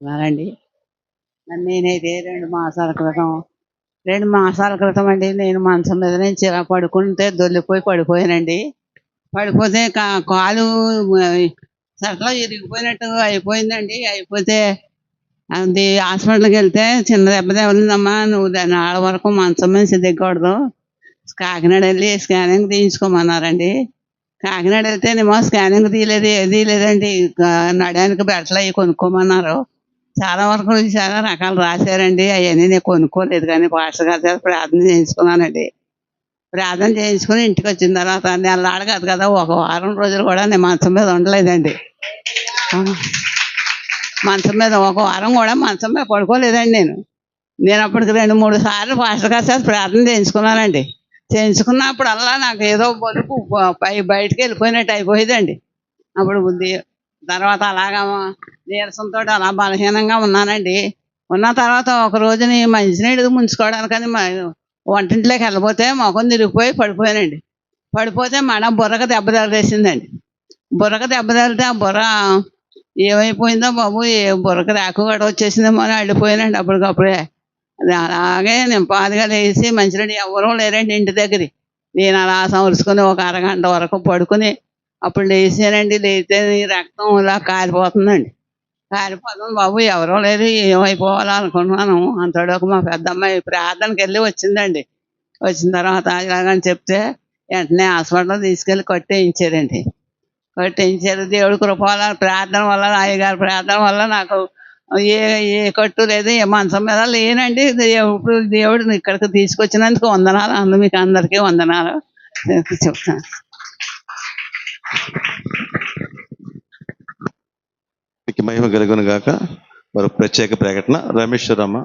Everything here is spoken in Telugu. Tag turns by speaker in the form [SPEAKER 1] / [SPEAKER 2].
[SPEAKER 1] అలాండి నేనైతే రెండు మాసాల క్రితం రెండు మాసాల క్రితం అండి నేను మంచం మీద నుంచి ఇలా పడుకుంటే దొల్లిపోయి పడిపోయానండి. పడిపోతే కాలు సట్లో ఇరిగిపోయినట్టు అయిపోయిందండి. అయిపోతే అది హాస్పిటల్కి వెళ్తే చిన్న దెబ్బ తగిలిందమ్మా నువ్వు దాని ఆడ వరకు మంచం నుంచి దిగకూడదు కాకినాడ వెళ్ళి స్కానింగ్ తీయించుకోమన్నారండి. కాకినాడ వెళ్తేనేమో స్కానింగ్ తీయలేదు ఏది తీయలేదండి. నడడానికి నడానికి అవి కొనుక్కోమన్నారు. చాలా వరకు చాలా రకాలు రాశారండి. అవన్నీ నేను కొనుక్కోలేదు కానీ పాస్టర్ గారి చేత ప్రార్థన చేయించుకున్నానండి. ప్రార్థన చేయించుకుని ఇంటికి వచ్చిన తర్వాత నెలలాడు కాదు కదా ఒక వారం రోజులు కూడా నేను మంచం మీద ఉండలేదండి. మంచం మీద ఒక వారం కూడా మంచం మీద పడుకోలేదండి నేను. నేను అప్పటికి రెండు మూడు సార్లు పాస్టర్ గారి సార్ ప్రార్థన చేయించుకున్నానండి. చేయించుకున్నప్పుడల్లా నాకు ఏదో బలుపు పై బయటకు వెళ్ళిపోయినట్టు అయిపోయేదండి. అప్పుడు బుద్ధి తర్వాత అలాగా నీరసంతో అలా బలహీనంగా ఉన్నానండి. ఉన్న తర్వాత ఒక రోజుని మంచినీళ్ళు ముంచుకోవడానికని మా వంటింట్లోకి వెళ్ళిపోతే మొఖం తిరిగిపోయి పడిపోయానండి. పడిపోతే మన బుర్రకు దెబ్బ తగిలేసిందండి. బుర్రకు దెబ్బ తగిలితే ఆ బుర్ర ఏమైపోయిందో బాబు ఏ బుర్రకు రాకు కూడా వచ్చేసిందేమో అని అడిపోయానండి అప్పటికప్పుడే. అది అలాగే నింపాదిగా లేచి మంచినీళ్ళు ఎవరూ లేరండి ఇంటి దగ్గర నేను అలా సంవరుసుకొని ఒక అరగంట వరకు పడుకుని అప్పుడు లేచానండి లేతే రక్తం ఇలా కాలిపోతుందండి. కాలిపోతుంది బాబు ఎవరో లేరు ఏమైపోవాలో అనుకున్నాను అంతలోకి మా పెద్ద అమ్మాయి ప్రార్థనకి వెళ్ళి వచ్చిందండి. వచ్చిన తర్వాత ఇలాగని చెప్తే వెంటనే హాస్పిటల్ తీసుకెళ్ళి కొట్టేయించారండి. కొట్టేయించారు. దేవుడి కృప వల్ల ప్రార్థన వల్ల అయ్యగారి ప్రార్థన వల్ల నాకు ఏ ఏ కట్టు లేదు ఏ మంచం మీద లేనండి. దేవుడు దేవుడిని ఇక్కడికి తీసుకొచ్చినందుకు వందనాలు. అందు మీకు అందరికీ వందనాలు. చెప్తాను.
[SPEAKER 2] మహిమ కలుగును గాక. మరి ప్రత్యేక ప్రకటన రమేశ్వరమ్మ